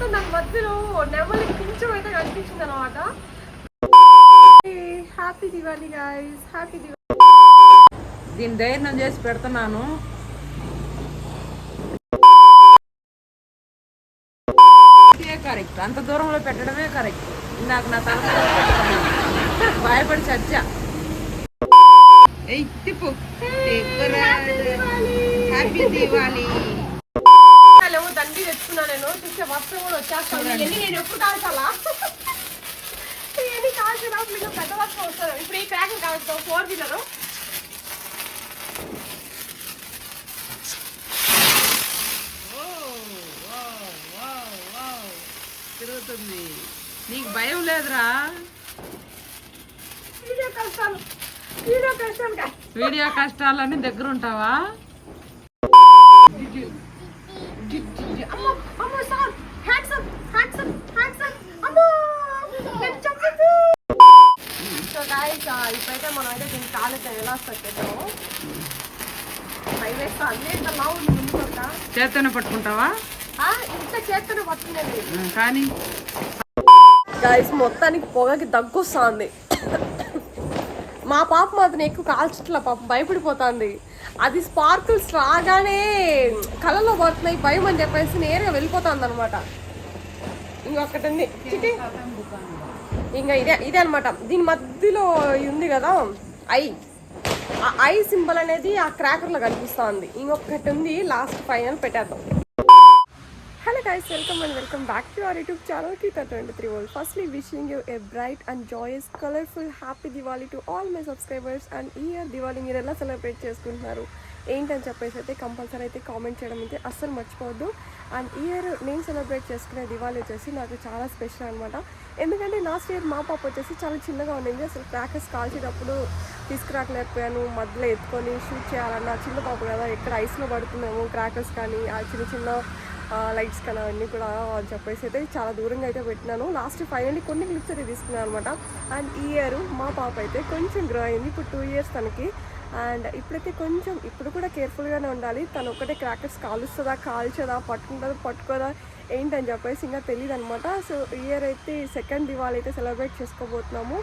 మొత్తం దాని మధ్యలో నెమలి కొంచెం అయితే కనిపించింది అనమాట happy Diwali guys happy Diwali దీని ధైర్యం చేసి పెడుతున్నాను కరెక్ట్ అంత దూరంలో పెట్టడమే కరెక్ట్ ఇందాక నా తల. భయపడి చచ్చా. తిప్పు. హ్యాపీ దండి తెచ్చుకున్నా నేను. చూసే వస్త్రం కూడా వచ్చేస్తాను. ఎన్ని నేను ఎప్పుడు కాల్చాలా? ఎన్ని కాల్చిన మీకు పెద్ద వస్త్రం వస్తుంది. ఇప్పుడు ఈ ప్యాకింగ్ కాల్చుతాం ఫోర్ వీలర్ తిరుగుతుంది. నీకు భయం లేదురా? వీడియో కష్టాలు వీడియో కష్టాలు guys. వీడియో కష్టాలన్నీ దగ్గర ఉంటావా చేత్తోనే పట్టుకుంటావా? చేత్తనే కానీ? గాయస్ మొత్తానికి పొగకి దగ్గు వస్తుంది మా పాప మాత్రం ఎక్కువ కాల్చట్ల పాపం భయపడిపోతుంది. అది స్పార్కిల్స్ రాగానే కళ్ళలో పడుతున్నాయి భయం అని చెప్పేసి నేరుగా వెళ్ళిపోతుంది అనమాట ఇంకొకటి ఉంది. చిటి. ఇంకా ఇదే ఇదే అనమాట దీని మధ్యలో ఉంది కదా ఐ. ఆ ఐ సింబల్ అనేది ఆ క్రాకర్లో కనిపిస్తుంది. ఇంకొకటి ఉంది లాస్ట్ ఫైనల్ పెట్టేద్దాం. Hello guys welcome and welcome back to our YouTube ఛానల్కి తండ్రి three world firstly wishing you a bright and joyous colourful happy Diwali to all my subscribers and year Diwali మీరు ఎలా సెలబ్రేట్ చేసుకుంటున్నారు? ఏంటని చెప్పేసి అయితే compulsory అయితే కామెంట్ చేయడం అయితే అస్సలు మర్చిపోవద్దు. అండ్ ఇయర్ నేను సెలబ్రేట్ చేసుకునే దివాళీ వచ్చేసి నాకు చాలా స్పెషల్ అనమాట ఎందుకంటే లాస్ట్ ఇయర్ మా పాప వచ్చేసి చాలా చిన్నగా ఉండింది. అసలు క్రాకర్స్ కాల్చేటప్పుడు తీసుకురాకలేకపోయాను. మధ్యలో ఎత్తుకొని షూట్ చేయాలన్న చిన్న పాప కదా ఎక్కడ ఐస్లో పడుతున్నాము క్రాకర్స్ కానీ ఆ చిన్న చిన్న లైట్స్ కానీ అవన్నీ కూడా అని చెప్పేసి అయితే చాలా దూరంగా అయితే పెట్టినాను. లాస్ట్ ఫైనల్లీ కొన్ని క్లిప్స్ అయితే తీసుకున్నాను అనమాట అండ్ ఈ ఇయర్ మా పాప అయితే కొంచెం గ్రో అయింది. ఇప్పుడు టూ ఇయర్స్ తనకి అండ్ ఇప్పుడైతే కొంచెం ఇప్పుడు కూడా కేర్ఫుల్గానే ఉండాలి. తను ఒకటే క్రాకర్స్ కాలుస్తుందా కాల్చదా పట్టుకుంటుందా పట్టుకోదా ఏంటని చెప్పేసి ఇంకా తెలియదు అనమాట సో ఈ ఇయర్ అయితే సెకండ్ దివాళీ అయితే సెలబ్రేట్ చేసుకోబోతున్నాము.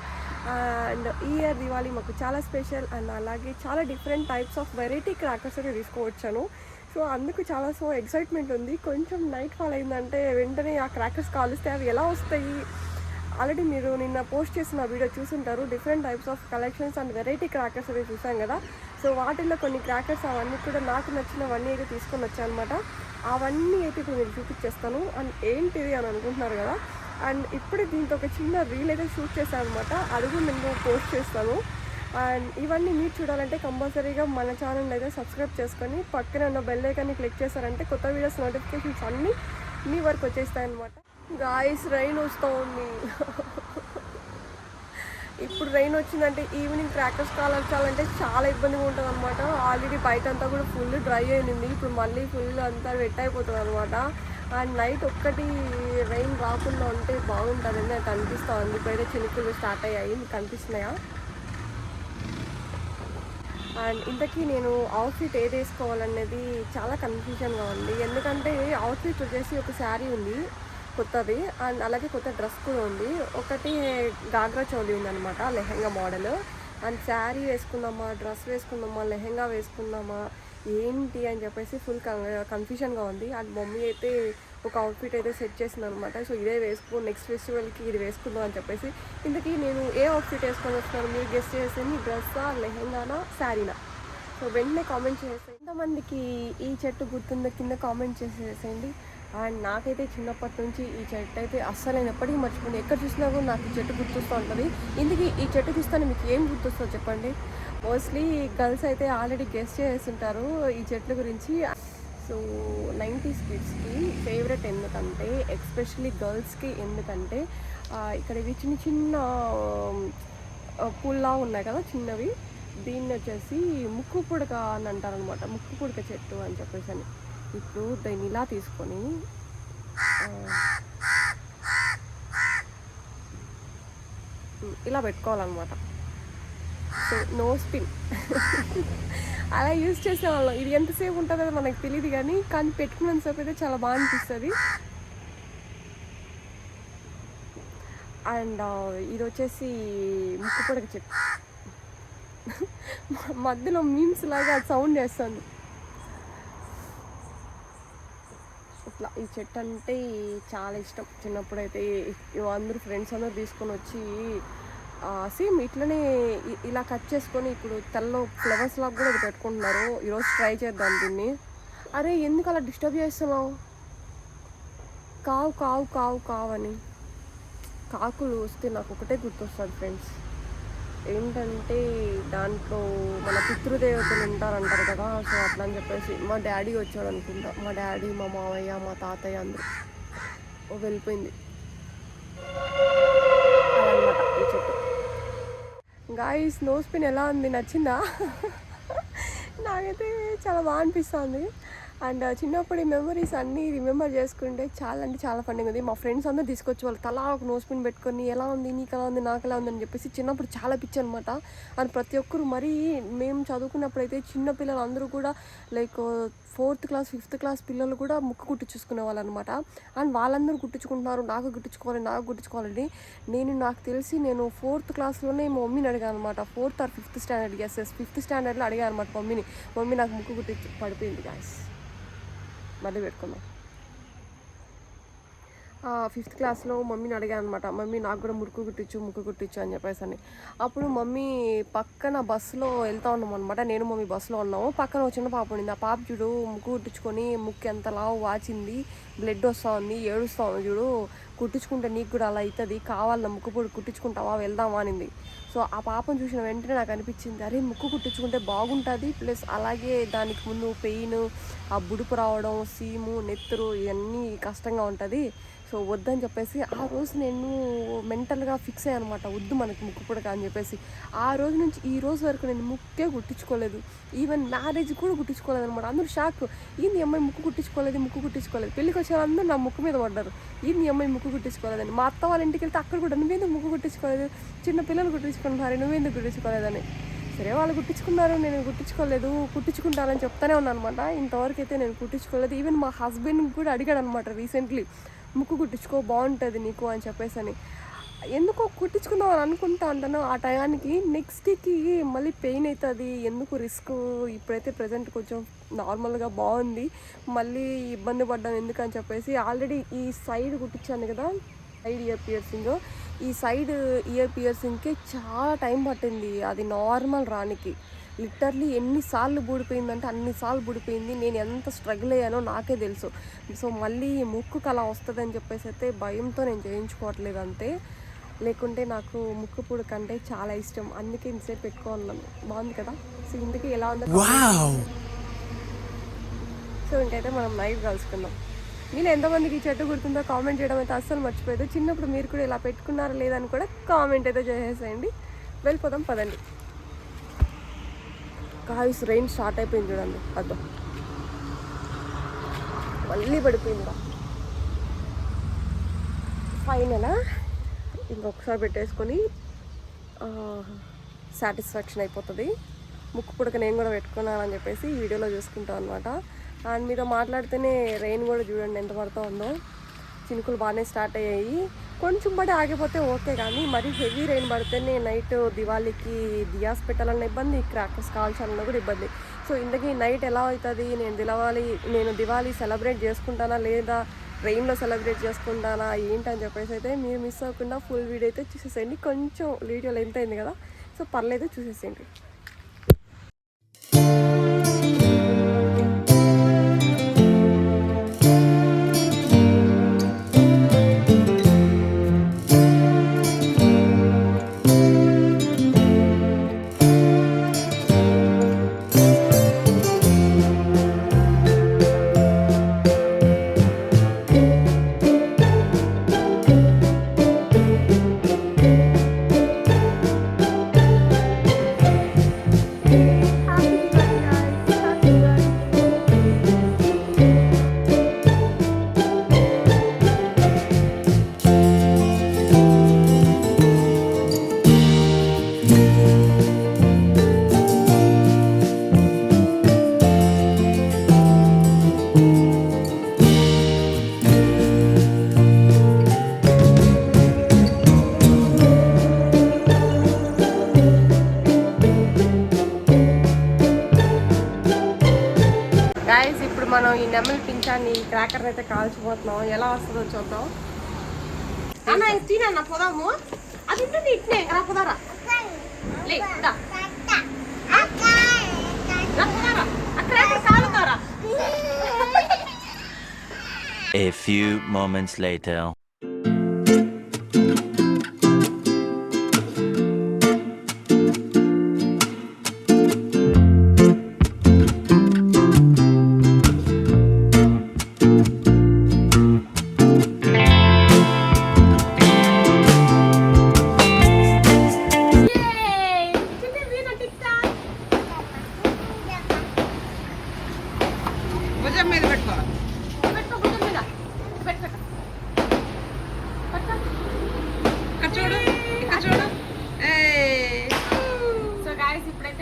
అండ్ ఈ ఇయర్ దివాళీ మాకు చాలా స్పెషల్ అండ్ అలాగే చాలా different types of variety crackers అయితే తీసుకోవచ్చాను. సో అందుకు చాలా సో ఎక్సైట్మెంట్ ఉంది. కొంచెం నైట్ ఫాల్ అయిందంటే వెంటనే ఆ క్రాకర్స్ కాలుస్తే అవి ఎలా వస్తాయి? ఆల్రెడీ మీరు నిన్న పోస్ట్ చేసిన వీడియో చూసుంటారు. Different types of collections and variety crackers అవి చూసాం కదా. సో వాటిల్లో కొన్ని క్రాకర్స్ అవన్నీ కూడా నాకు నచ్చినవన్నీ అయితే తీసుకొని వచ్చాను అనమాట అవన్నీ అయితే ఇప్పుడు మీరు చూపించేస్తాను. అండ్ ఏంటిది అని అనుకుంటున్నారు కదా. అండ్ ఇప్పుడే దీంతో ఒక చిన్న రీల్ అయితే షూట్ చేశాను అనమాట అది కూడా నేను పోస్ట్ చేస్తాను. అండ్ ఇవన్నీ మీరు చూడాలంటే కంపల్సరీగా మన ఛానల్ అయితే సబ్స్క్రైబ్ చేసుకొని పక్కన ఉన్న బెల్ ఐకాన్ని క్లిక్ చేశారంటే కొత్త వీడియోస్ నోటిఫికేషన్స్ అన్నీ మీ వరకు వచ్చేస్తాయి అనమాట గాయస్ రైన్ వస్తూ ఉంది. ఇప్పుడు రైన్ వచ్చిందంటే ఈవినింగ్ క్రాకర్స్ వచ్చాలంటే చాలా ఇబ్బందిగా ఉంటుంది అనమాట ఆల్రెడీ బయట అంతా కూడా ఫుల్ డ్రై అయింది ఇప్పుడు మళ్ళీ ఫుల్ అంతా వెట్ అయిపోతుంది అనమాట అండ్ నైట్ ఒక్కటి రైన్ రాకుండా ఉంటే బాగుంటుంది. నాకు అనిపిస్తుంది ఇప్పుడైతే చినుకులు స్టార్ట్ అయ్యాయి. మీకు కనిపిస్తున్నాయా అండ్ ఇంతకీ నేను అవుట్ఫిట్ ఏది వేసుకోవాలనేది చాలా కన్ఫ్యూజన్గా ఉంది. ఎందుకంటే అవుట్ఫిట్ వచ్చేసి ఒక శారీ ఉంది. కొత్తది అండ్ అలాగే కొత్త డ్రెస్ కూడా ఉంది. ఒకటి గాగ్రా చోలి ఉందనమాట లెహెంగా మోడల్. అండ్ శారీ వేసుకుందామా డ్రెస్ వేసుకుందామా లెహెంగా వేసుకుందామా ఏంటి అని చెప్పేసి ఫుల్ కన్ఫ్యూషన్గా ఉంది. అండ్ మమ్మీ అయితే ఒక అవుట్ఫిట్ అయితే సెట్ చేసింది అనమాట సో ఇదే వేసుకో నెక్స్ట్ ఫెస్టివల్కి ఇది వేసుకుందాం అని చెప్పేసి. ఇంతకీ నేను ఏ అవుట్ఫిట్ వేసుకొని వస్తున్నాను మీరు గెస్ట్ చేసేది డ్రెస్సా లెహెంగానా శారీనా? సో వెంటనే కామెంట్ చేసేయండి. ఎంతమందికి ఈ చెట్టు గుర్తుందో కింద కామెంట్ చేసేసేయండి. అండ్ నాకైతే చిన్నప్పటి నుంచి ఈ చెట్టు అయితే అస్సలు నేను ఎప్పటికీ మర్చిపోయింది ఎక్కడ చూసినా కూడా నాకు ఈ చెట్టు గుర్తొస్తూ ఉంటుంది. ఇందుకు ఈ చెట్టు చూస్తాను మీకు ఏం గుర్తొస్తుందో చెప్పండి. మోస్ట్లీ గర్ల్స్ అయితే ఆల్రెడీ గెస్ట్ చేస్తుంటారు ఈ చెట్ల గురించి. సో నైంటీస్ కిడ్స్కి ఫేవరెట్ ఎందుకంటే ఎక్స్పెషలీ గర్ల్స్కి ఎందుకంటే ఇక్కడ ఇవి చిన్న చిన్న పూల్లా ఉన్నాయి కదా చిన్నవి. దీన్ని వచ్చేసి ముక్కు పుడక అని అంటారనమాట ముక్కు పుడక చెట్టు అని చెప్పేసి అని ఇప్పుడు దీన్ని ఇలా తీసుకొని ఇలా పెట్టుకోవాలన్నమాట. సో నో స్పిన్ అలా యూజ్ చేసేవాళ్ళం. ఇది ఎంతసేపు ఉంటుందో మనకు తెలియదు కానీ కానీ పెట్టుకున్నంతసేపు అయితే చాలా బాగా అనిపిస్తుంది. అండ్ ఇది వచ్చేసి ముక్కు పొడక చెప్పు మధ్యలో మీమ్స్ లాగా సౌండ్ చేస్తుంది ఇట్లా ఈ చెట్టు అంటే చాలా ఇష్టం. చిన్నప్పుడైతే ఇ- అందరూ ఫ్రెండ్స్ అందరూ తీసుకొని వచ్చి సేమ్ ఇట్లనే ఇలా కట్ చేసుకొని ఇప్పుడు తెల్ల ఫ్లవర్స్ లాగా కూడా ఇది పెట్టుకుంటున్నారు. ఈరోజు ట్రై చేద్దాం దీన్ని. అరే ఎందుకు అలా డిస్టర్బ్ చేస్తున్నావు? కావు కావు కావు కావని కాకులు వస్తే నాకు ఒకటే గుర్తొస్తుంది ఫ్రెండ్స్ ఏంటంటే దాంట్లో మన పితృదేవతలు ఉంటారంటారు కదా సో అట్లా అని చెప్పేసి మా డాడీ వచ్చాడు అనుకుంటా. మా డాడీ మా మావయ్య మా తాతయ్య అందరూ వెళ్ళిపోయింది. అదనమాట ఈ చెట్టు. గాయస్ నో స్పిన్ ఎలా ఉంది? నచ్చిందా? నాకైతే చాలా బాగా అనిపిస్తుంది. అండ్ చిన్నప్పటి మెమరీస్ అన్నీ రిమెంబర్ చేసుకుంటే చాలా అంటే చాలా ఫండింగ్ ఉంది. మా ఫ్రెండ్స్ అందరూ తీసుకొచ్చి వాళ్ళు తలా ఒక నోస్ పిన్ పెట్టుకొని ఎలా ఉంది? నీకు ఎలా ఉంది? నాకు ఎలా ఉంది? అని చెప్పేసి చిన్నప్పుడు చాలా పిచ్చి అనమాట అండ్ ప్రతి ఒక్కరు మరీ మేము చదువుకున్నప్పుడైతే చిన్న పిల్లలు అందరూ కూడా like fourth class fifth class పిల్లలు కూడా ముక్కు కుట్టించుకునే వాళ్ళు అనమాట అండ్ వాళ్ళందరూ కుట్టించుకుంటున్నారు. నాకు కుట్టించుకోవాలి నాకు కుట్టించుకోవాలని నేను నాకు తెలిసి నేను ఫోర్త్ క్లాస్లోనే మా మమ్మీని అడిగాను అనమాట fourth or fifth standard yes yes fifth స్టాండర్డ్లో అడిగాను అనమాట మమ్మీని. మమ్మీ నాకు ముక్కు కుట్టి పడిపోయింది గాయస్ మళ్ళీ పెట్టుకుందాం. ఫిఫ్త్ క్లాస్లో మమ్మీని అడిగాను అనమాట మమ్మీ నాకు కూడా ముక్కు కుట్టించు ముక్కు కుట్టించు అని చెప్పేసి అని. అప్పుడు మమ్మీ పక్కన బస్సులో వెళ్తా ఉన్నాం అనమాట నేను మమ్మీ బస్సులో ఉన్నాము. పక్కన ఒక చిన్న పాప ఉండింది. ఆ పాప చూడు ముక్కు కుట్టించుకొని ముక్కు ఎంత లావు వాచింది బ్లడ్ వస్తూ ఉంది ఏడుస్తూ ఉంది చూడు. కుట్టించుకుంటే నీకు కూడా అలా అవుతుంది. కావాలన్న ముక్కు పొడి కుట్టించుకుంటావా వెళ్దామా అనింది. సో ఆ పాపను చూసిన వెంటనే నాకు అనిపించింది అరే ముక్కు కుట్టించుకుంటే బాగుంటుంది. ప్లస్ అలాగే దానికి ముందు పెయిన్ ఆ బుడుపు రావడం సీము నెత్తురు ఇవన్నీ కష్టంగా ఉంటుంది. సో వద్దని చెప్పేసి ఆ రోజు నేను మెంటల్గా ఫిక్స్ అయ్యాను అనమాట వద్దు మనకి ముక్కు పుడక అని చెప్పేసి. ఆ రోజు నుంచి ఈ రోజు వరకు నేను ముక్కే కుట్టించుకోలేదు ఈవెన్ మ్యారేజ్ కూడా కుట్టించుకోలేదు అనమాట అందరూ షాక్ ఈ అమ్మాయి ముక్కు కుట్టించుకోలేదు ముక్కు కుట్టించుకోలేదు పెళ్ళికి వచ్చిన అందరూ నా ముక్కు మీద పడ్డారు. ఈ అమ్మాయి ముక్కు కుట్టించుకోలేదని మా అత్త వాళ్ళ ఇంటికి వెళ్తే అక్కడ కూడా నువ్వేందుకు ముక్కు కుట్టించుకోలేదు చిన్న పిల్లలు కుట్టించుకుంటున్నారు నువ్వేందుకు కుట్టించుకోలేదని సరే వాళ్ళు కుట్టించుకున్నారు నేను కుట్టించుకోలేదు కుట్టించుకుంటానని చెప్తానే ఉన్నాను అనమాట ఇంతవరకు అయితే నేను కుట్టించుకోలేదు ఈవెన్ మా హస్బెండ్ కూడా అడిగాడు అనమాట రీసెంట్లీ ముక్కు కుట్టించుకో బాగుంటుంది నీకు అని చెప్పేసి అని ఎందుకో కుట్టించుకుందాం అని అనుకుంటా ఉంటాను ఆ టయానికి నెక్స్ట్కి మళ్ళీ పెయిన్ అవుతుంది ఎందుకు రిస్క్ ఇప్పుడైతే ప్రజెంట్ కొంచెం నార్మల్గా బాగుంది. మళ్ళీ ఇబ్బంది పడ్డాం ఎందుకు అని చెప్పేసి ఆల్రెడీ ఈ సైడ్ కుట్టించాను కదా సైడ్ ఇయర్ పియర్సింగ్ ఈ సైడ్ ఇయర్ పియర్సింగ్కి చాలా టైం పట్టింది. అది నార్మల్ రానికి. లిటర్లీ ఎన్నిసార్లు బూడిపోయిందంటే అన్నిసార్లు బూడిపోయింది. నేను ఎంత స్ట్రగుల్ అయ్యానో నాకే తెలుసు. సో మళ్ళీ ముక్కుకు అలా వస్తుందని చెప్పేసి అయితే భయంతో నేను చేయించుకోవట్లేదు అంతే. లేకుంటే నాకు ముక్కు పుడక అంటే చాలా ఇష్టం. అందుకే ఇంతసేపు పెట్టుకోన్నాను బాగుంది కదా? సో ఇందుకే ఎలా ఉందో? సో ఇంకైతే మనం నైట్ కలుసుకుందాం. మీరు ఎంతమందికి ఈ చెట్టు గుర్తుందో కామెంట్ చేయడం అయితే అస్సలు మర్చిపోయేది చిన్నప్పుడు మీరు కూడా ఇలా పెట్టుకున్నారా లేదని కూడా కామెంట్ అయితే చేసేసేయండి. వెళ్ళిపోదాం పదండి. కాయిస్ రెయిన్ స్టార్ట్ అయిపోయింది చూడండి. అదో. మళ్ళీ పడిపోయిందిరా. ఫైనలా ఇంకొకసారి పెట్టేసుకొని సాటిస్ఫాక్షన్ అయిపోతుంది. ముక్కు పుడక నేను కూడా పెట్టుకున్నానని చెప్పేసి ఈ వీడియోలో చూసుకుంటాం అనమాట అండ్ మీతో మాట్లాడితేనే రెయిన్ కూడా చూడండి ఎంత పడుతూ ఉందో చినుకులు బాగానే స్టార్ట్ అయ్యాయి. కొంచెం బడి ఆగిపోతే ఓకే కానీ మరీ హెవీ రెయిన్ పడితేనే నైట్ దివాళీకి దియాస్ పెట్టాలన్న ఇబ్బంది క్రాకర్స్ కాల్చాలన్న కూడా ఇబ్బంది. సో ఇంతకీ నైట్ ఎలా అవుతుంది? నేను దివాళీ నేను దివాళీ సెలబ్రేట్ చేసుకుంటానా లేదా? ట్రైన్లో సెలబ్రేట్ చేసుకుంటానా? ఏంటని చెప్పేసి అయితే మీరు మిస్ అవ్వకుండా ఫుల్ వీడియో అయితే చూసేసేయండి. కొంచెం వీడియో లెంత్ అయింది కదా సో పర్లేదు చూసేసేయండి. చక్కెర అయితే కాల్చిపోతున్నాం ఎలా వస్తుందో చూద్దాం. అన్న తినన్న పోదాము. అది ఇట్నే రా పోదారా. లే A few moments later.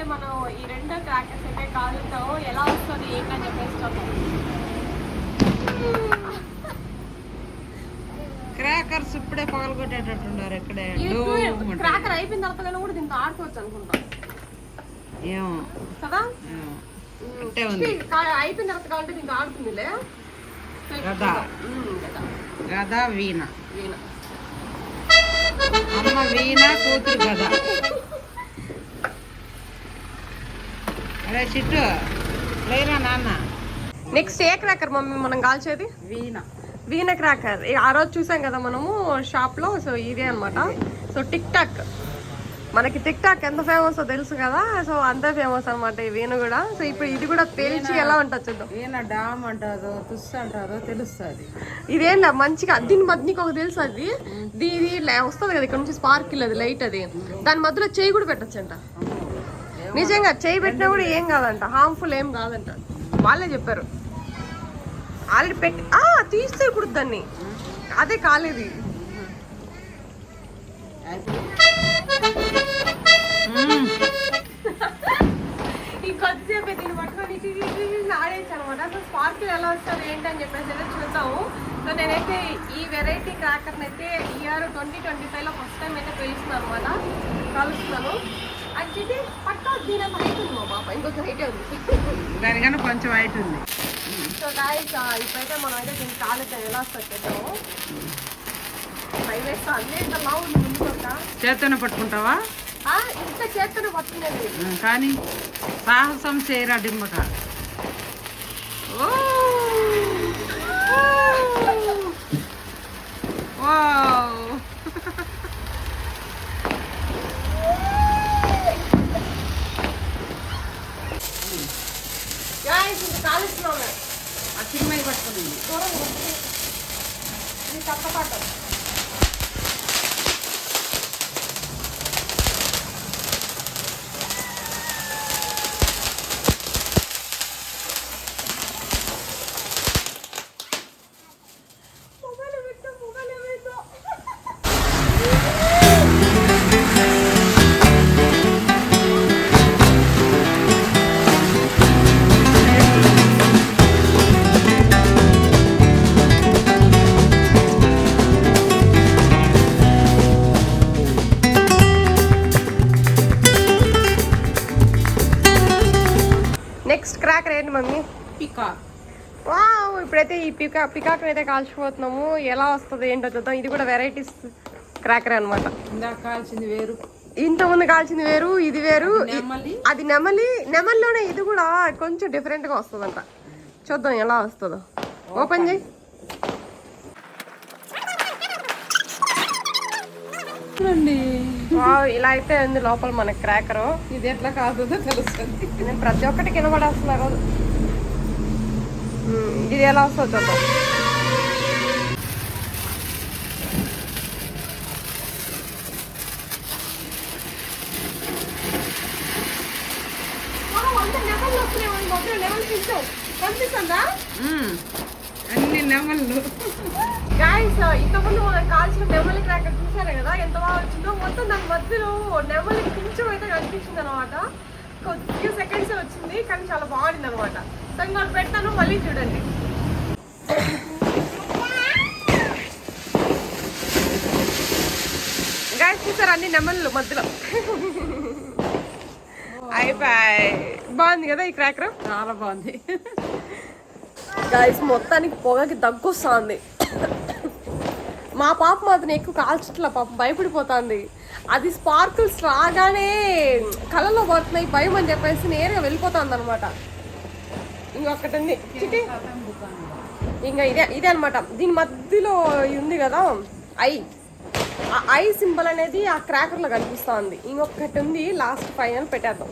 ఇప్పుడైతే మనం ఈ రెండో క్రాకర్స్ అయితే కాలుతాం ఎలా వస్తుంది ఏంటని చెప్పేసి క్రాకర్స్ ఇప్పుడే పగలగొట్టేటట్టున్నారు ఇక్కడే. క్రాకర్ అయిపోయిన తర్వాత కూడా దీంతో ఆడుకోవచ్చు అనుకుంటా. ఏమో. కదా? అయిపోయిన తర్వాత కావాలంటే దీంతో ఆడుతుందిలే. గదా. గద వీణ. వీణ. అమ్మ వీణ కూతురు గద అరే చిట్టు లేరా నాన్న నెక్స్ట్ ఏ క్రాకర్ మమ్మీ మనం కాల్చేది? వీణ. వీణ క్రాకర్. ఆ రోజు చూసాం కదా మనము షాప్లో సో ఇదే అన్నమాట. సో టిక్ టాక్ మనకి టిక్ టాక్ ఎంత ఫేమస్ తెలుసు కదా సో అంతే ఫేమస్ అన్నమాట ఈ వీణ కూడా. సో ఇప్పుడు ఇది కూడా పేల్చి ఎలా ఉంటుంది చూద్దాం. వీణ డామ్ అంటారో తుస్ అంటారో తెలుస్తుంది. ఇదేం మంచిగా దీని మధ్య నీకు ఒక తెలుసు అది? దీని వస్తుంది కదా ఇక్కడ నుంచి స్పార్కిల్ అది లైట్ అది. దాని మధ్యలో చేయి కూడా పెట్టచ్చంట. నిజంగా చేయి పెట్టినా కూడా ఏం కాదంట హార్మ్ఫుల్ ఏం కాదంట. వాళ్ళే చెప్పారు. ఆల్రెడీ పెట్టి తీస్తే ఇప్పుడు దాన్ని. అదే కాలేదు. ఇంకొద్దిసేపు దీన్ని పట్టుకొని ఇటు ఇటు ఇటు ఇటు ఆడేసి అనమాట సో స్పార్కిల్ ఎలా వస్తుంది ఏంటి అని చెప్పేసి అయితే చూద్దాము. సో నేనైతే ఈ వెరైటీ క్రాకర్ని అయితే ఇయర్ ట్వంటీ ట్వంటీ ఫైవ్లో ఫస్ట్ టైం అయితే పేలుస్తున్నాను అనమాట కలుస్తున్నాను. దానికన్నా కొంచెం హైట్ ఉంది. సో గాయస్ ఇప్పుడైతే మనం అయితే దీన్ని కాలేజ్ ఎలా పక్క. చేత్తోనే పట్టుకుంటావా? ఆ, ఇంత చేత్తను పట్టుకునేది కానీ సాహసం చేయరా డిమ్మక ఓ! కాలుస్తున్నాము ఆ చిమ్మయ్య పట్టుకుంది? దూరం ఉంది. పికా పికాక్ అయితే కాల్చిపోతున్నాము. ఎలా వస్తుంది ఏంటో చూద్దాం. ఇది కూడా వెరైటీస్ క్రాకర్ అన్నమాట. ఇందాక కాల్చింది వేరు. ఇంత ముందు కాల్చింది వేరు ఇది వేరు. అది నెమలి. నెమలిలోనే ఇది కూడా కొంచెం డిఫరెంట్గా వస్తుందంట. చూద్దాం ఎలా వస్తుందో. ఓపెన్ చేయి. చూడండి. ఇలా అయితే ఉంది లోపల మన క్రాకరు ఇది ఎట్లా కాదుదో తెలుస్తుంది. నేను ప్రతి ఒక్కటి కింద పడేస్తున్నారు ఉమ్, ఇది ఎలా వస్తుందో. అన్ని నెమళ్ళు గాయస్ ఇంతకుముందు మనం కాల్చిన నెమలి క్రాకర్ చూసారు కదా? ఎంత బాగా వచ్చిందో? మొత్తం దాని మధ్యలో నెమలి కొంచెం అయితే కనిపించింది అనమాట కొద్దిగా సెకండ్స్ వచ్చింది కానీ చాలా బాగుంది అనమాట సో ఇంకా పెడతాను మళ్ళీ చూడండి. చూసారు అన్ని నెమళ్ళు మధ్యలో? అయిపోయి బాగుంది కదా ఈ క్రాకర్? చాలా బాగుంది. గాయస్ మొత్తానికి పొగకి దగ్గు వస్తుంది మా పాప మాత్రం ఎక్కువ కాల్చట్ల పాపం భయపడిపోతుంది. అది స్పార్కిల్స్ రాగానే కళ్ళలో పడుతున్నాయి భయం అని చెప్పేసి నేరుగా వెళ్ళిపోతుంది అనమాట ఇంకొకటి ఉంది చిటి. ఇంకా ఇదే ఇదే అనమాట దీని మధ్యలో ఇది ఉంది కదా. ఐ. ఆ ఐ సింబల్ అనేది ఆ క్రాకర్లో కనిపిస్తుంది ఇంకొకటి ఉంది లాస్ట్ ఫైనల్ పెట్టేద్దాం.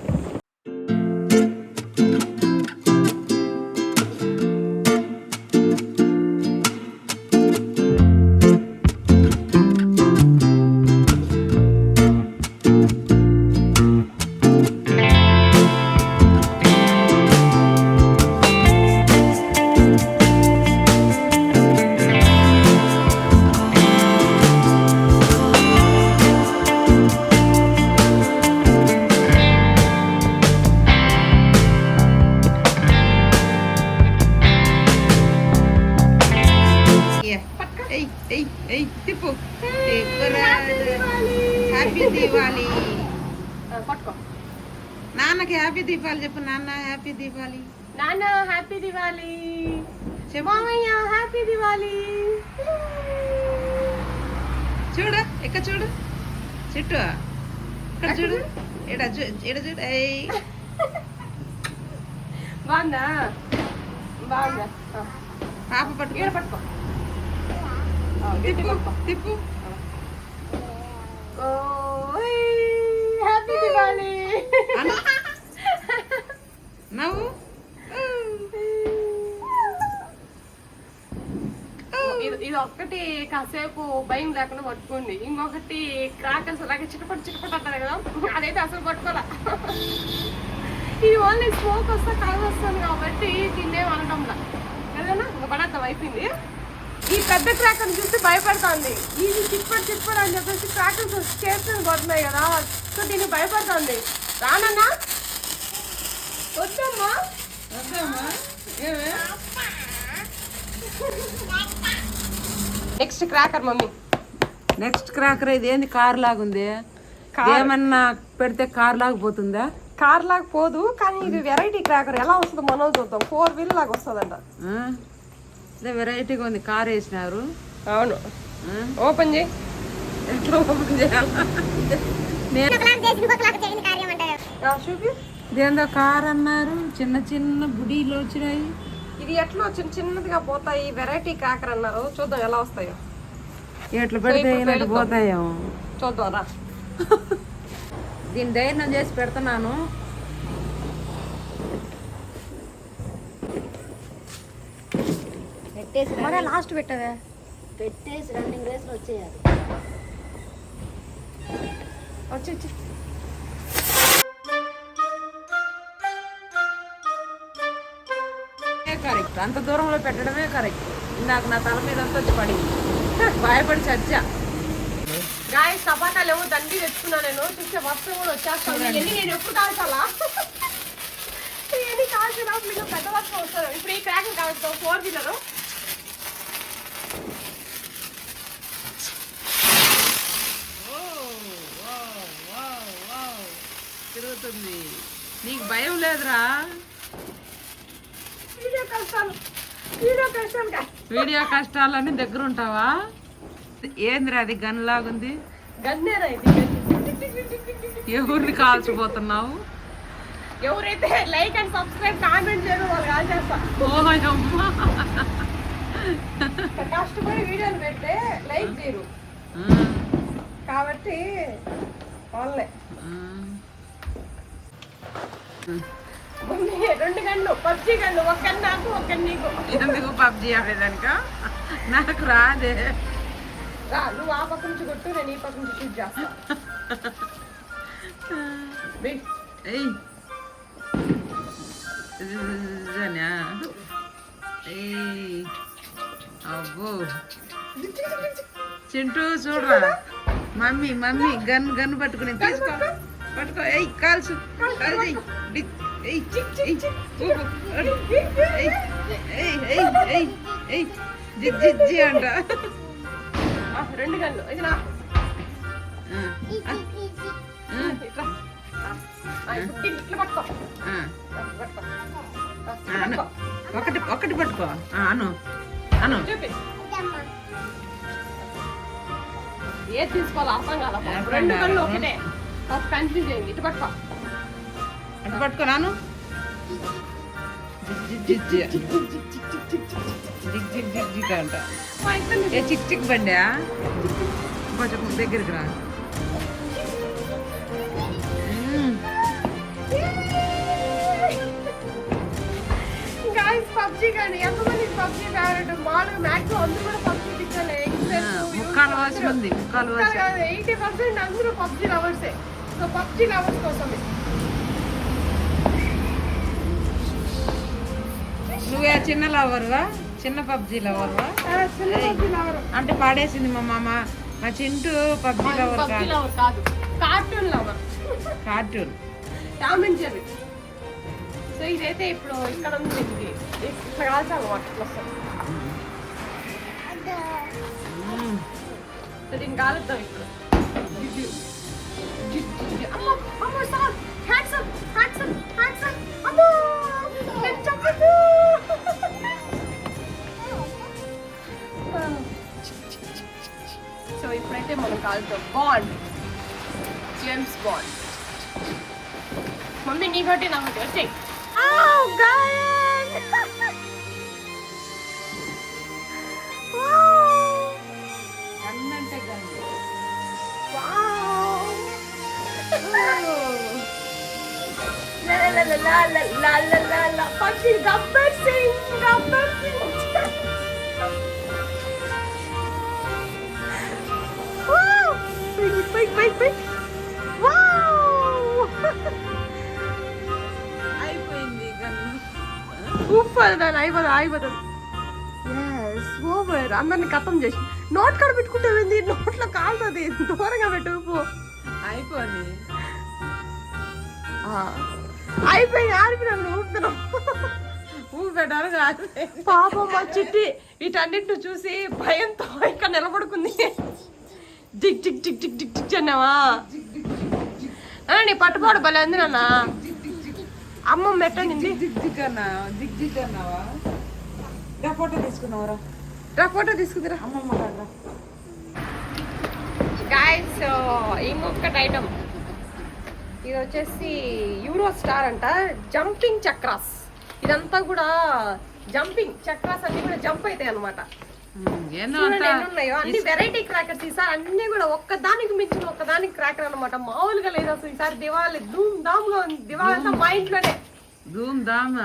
బాగుందా? బాగుందా? పాప పట్టుకో. ఈడ పట్టుకో. తిప్పు తిప్పు. హ్యాపీ నవ్వు. ఇది ఒక్కటి కాసేపు భయం లేకుండా పట్టుకుంది ఇంకొకటి క్రాకర్స్ అలాగే చిటపట్ చిటపట్ అంటారు కదా? అదైతే అసలు పట్టుకోలే ఇది ఓన్లీ స్మోక్ వస్తే కలర్ వస్తుంది కాబట్టి తిన్నే అనడంలా ఏదైనా ఇంకా పడేద్దాం అయిపోయింది. ఈ పెద్ద క్రాకర్ చూస్తే భయపడుతుంది. ఇది చిప్పట్ చిప్పట్ అని చెప్పేసి క్రాకర్స్ చేతులు పడుతున్నాయి కదా సో దీనికి భయపడుతుంది. రానన్నా? వద్దమ్మా. Next cracker mummy. Next cracker ఇది ఏంది? కార్ లాగుంది. ఏమన్నా పెడితే కార్ లాగా పోతుందా? కార్ లాగా పోదు కానీ ఇది వెరైటీ క్రాకర్ ఎలా వస్తుందో మనం చూద్దాం. ఫోర్ వీల్ లాగా వస్తుందంట? ఇదే వెరైటీగా ఉంది. కార్ వేసినారు. అవును? ఓపెన్ చేయి. ఎట్లా ఓపెన్ చేయాలా? ఇదేందో కార్ అన్నారు. చిన్న చిన్న బుడీలు వచ్చినాయి. ఇది ఎట్లా చిన్న చిన్నదిగా పోతాయి? వెరైటీ క్రాకర్ అన్నారు. చూద్దాం ఎలా వస్తాయో. ఎట్లా పెడితే. పోతాయేమో. చూద్దాం రా. దీని ధైర్యం చేసి పెడుతున్నాను. మన లాస్ట్ పెట్టవే. పెట్టేసి రన్నింగ్ రేస్లో వచ్చేయాలి. వచ్చి వచ్చి. కరెక్ట్. అంత దూరంలో పెట్టడమే కరెక్ట్. ఇందాక నా తల మీద అంతా వచ్చి పడింది. భయపడి చచ్చా. గాయ టమాటాలు ఏమో దండి తెచ్చుకున్నా నేను. చూస్తే వర్షం కూడా వచ్చేస్తాను ఎన్ని నేను ఎప్పుడు కాల్చాలా? ఎన్ని కాల్చినా మీకు పెద్ద వర్షం వస్తుంది. ఇప్పుడు ఈ క్రాకర్ కాల్చుతాం ఫోర్ వీలర్ తిరుగుతుంది. నీకు భయం లేదురా? వీడియో కష్టాలు వీడియో కష్టాలు గాయ్. వీడియో కష్టాలన్నీ దగ్గర ఉంటావా ఏందిరా అది గన్ లాగుంది ఎవరిని కాల్చిపోతున్నావు ఎవరైతే లైక్ అండ్ సబ్స్క్రైబ్ కామెంట్ చేయడం వాళ్ళు కాల్ కష్టపడి వీడియోలు పెడితే లైక్ చేయరు కాబట్టి వాళ్ళే. రెండు గన్ను పబ్జి గన్ను ఒక గన్ను నాకు ఒక గన్ను నీకు. ఎందుకు పబ్జి ఆడేదానిక? నాకు రాదే. రా నువ్వు ఆ పక్క నుంచి కొట్టు నేను ఈ పక్క నుంచి షూట్ చేస్తా. అబ్బో. చింటూ చూడరా? మమ్మీ మమ్మీ గన్ గన్ పట్టుకుని తీసుకో. పట్టుకో. ఏయ్ కాల్చు. కాల్చి అంట. రెండు ఆ, ఇట్లా. పట్టుకో. ఒకటి ఒకటి పట్టుకో. అను. అను. చూపి. ఏది తీసుకోవాలో అర్థం కాదా రెండు కళ్ళు. ఒకటే. ఒక కన్ఫ్యూజ్ అయింది ఇటు పట్టుకో. అటు పట్టుకో నాను. జిగ్ జిగ్ జిగ్ జిగ్ జిగ్ జిగ్ జిగ్ అంట. మా ఇద్దరిని ఏ చిక్ చిక్ బండా కొంచెం దగ్గరికి రా. పబ్జి కానీ ఎంతమంది పబ్జి ఫేవరెట్ మామూలుగా మ్యాక్సిమం అందరూ కూడా పబ్జి పిక్చర్లే ఆ, ముక్కాలు వాసి ఉంది ముక్కాలు వాసి. ఎయిటీ పర్సెంట్ అందరూ పబ్జి లవర్సే. సో పబ్జి లవర్స్ కోసమే. నువ్వే చిన్న లవర్వా చిన్న పబ్జీ లవర్వా అంటే పాడేసింది మా మామ. మా చింటూ పబ్జీ లవర్ కాదు. Cartoon lover cartoon. సో ఇదైతే ఇప్పుడు ఇక్కడ ఉంది ఇది. ఇక్కడ కాల్చాలి వాటర్ కోసం సో దీన్ని కాలుద్దాం ఇప్పుడు. అమ్మో అమ్మో సార్ ఇప్పుడైతే మనం కాలుతాం బాండ్ జేమ్స్ బాండ్ మమ్మీ నీ ఒకటి నా ఒకటి వచ్చాయి అన్నంటే గండి పక్షి గబ్బర్ సింగ్ Big. Wow! అయిపోయింది సూపర్ అయిపోతుంది ఎస్ ఓవర్ అందరిని కథం చేసి. నోట్ కాడ పెట్టుకుంటే ఏంది? నోట్లో కాలుతుంది. దూరంగా పెట్టు పో. అయిపోయింది. అయిపోయి ఆడిపోయినాడు ఊపుతున్నాం ఊపెట్టారు కాదు పాపం మా చిట్టి వీటన్నిటిని చూసి భయంతో ఇక్కడ నిలబడుకుంది. జిగ్ జిగ్ జిగ్ జిగ్ జిగ్ జిగ్ అన్నావా? నీ పట్టుబాడు భలే ఉంది నాన్న. అమ్మ మెట్టనింది దిగ్ దిగ్ అన్నా దిగ్ దిగ్ అన్నావా? రా ఫోటో తీసుకున్నావరా రా. ఫోటో తీసుకుందిరా అమ్మమ్మ కాదు గాయస్ ఇంకొకటి ఐటమ్ ఇది వచ్చేసి యూరో స్టార్ అంట జంపింగ్ చక్రాస్ ఇదంతా కూడా జంపింగ్ చక్రాస్ అన్ని కూడా జంప్ అవుతాయి అనమాట ఉన్నాయో అన్ని వెరైటీ క్రాకర్స్ ఈసారి అన్ని కూడా ఒక్కదానికి మించిన ఒక్కదానికి క్రాకర్ అన్నమాట. మామూలుగా లేదు అసలు ఈసారి దివాళి ధూమ్ ధామ్గా ఉంది. దివాళి అంతా మా ఇంట్లోనే. ధూమ్ ధామ్.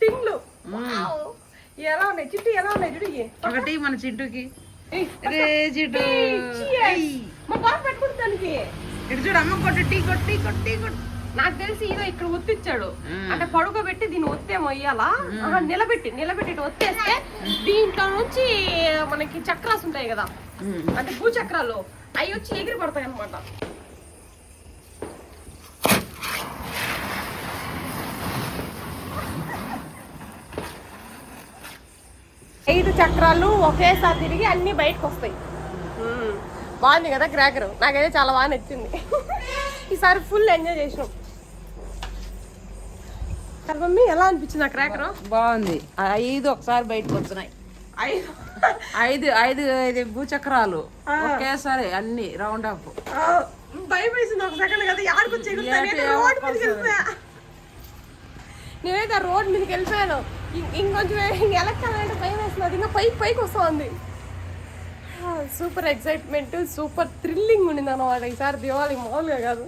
టిన్లు. ఎలా ఉన్నాయి? చిట్టి ఎలా ఉన్నాయి? చూడు. ఒకటి మన ఏయ్, రే చింటూ ఏయ్, cheers. ఏయ్. మా పాప పెట్టుకుంది దానికి ఇటు చూడు అమ్మ కొట్టు టీ కొట్టి కొట్టి కొట్టి. నాకు తెలిసి ఇదో ఇక్కడ ఒత్తిచ్చాడు. అంటే పడుకోబెట్టి దీన్ని ఒత్తేమో ఇయ్యాలా? ఆహా, నిలబెట్టి నిలబెట్టి ఒత్తేస్తే దీంట్లో నుంచి మనకి చక్రాస్ ఉంటాయి కదా. అంటే భూచక్రాలు. అవి వచ్చి ఎగిరి పడతాయి అనమాట ఐదు చక్రాలు ఒకేసారి తిరిగి అన్ని బయటకు వస్తాయి. బాగుంది కదా క్రాకర్. నాకైతే చాలా బాగా నచ్చింది. ఈసారి ఫుల్ ఎంజాయ్ చేసినాం. మమ్మీ ఎలా అనిపించింది ఆ క్రాకర్? బాగుంది. ఆ ఐదు ఒకసారి బయటకు వచ్చినాయి. ఐదు. ఐదు ఐదు భూచక్రాలు. ఒకేసారి అన్ని రౌండ్ అప్. భయం వేసింది ఒక సెకండ్ కదా ఆడుకొచ్చి ఏంటి, రోడ్ మీదకి. వెళ్ళిపోయా. నేనైతే ఆ రోడ్ మీదకి వెళ్ళిపోయాను. ఇంకొంచెం ఇంక ఎలక్కాలంటే భయం ఇంకా పైకి పైకి వస్తుంది. సూపర్ ఎక్సైట్మెంట్ సూపర్ థ్రిల్లింగ్ ఉండింది అనమాట ఈసారి దివాళి మామూలుగా కాదు.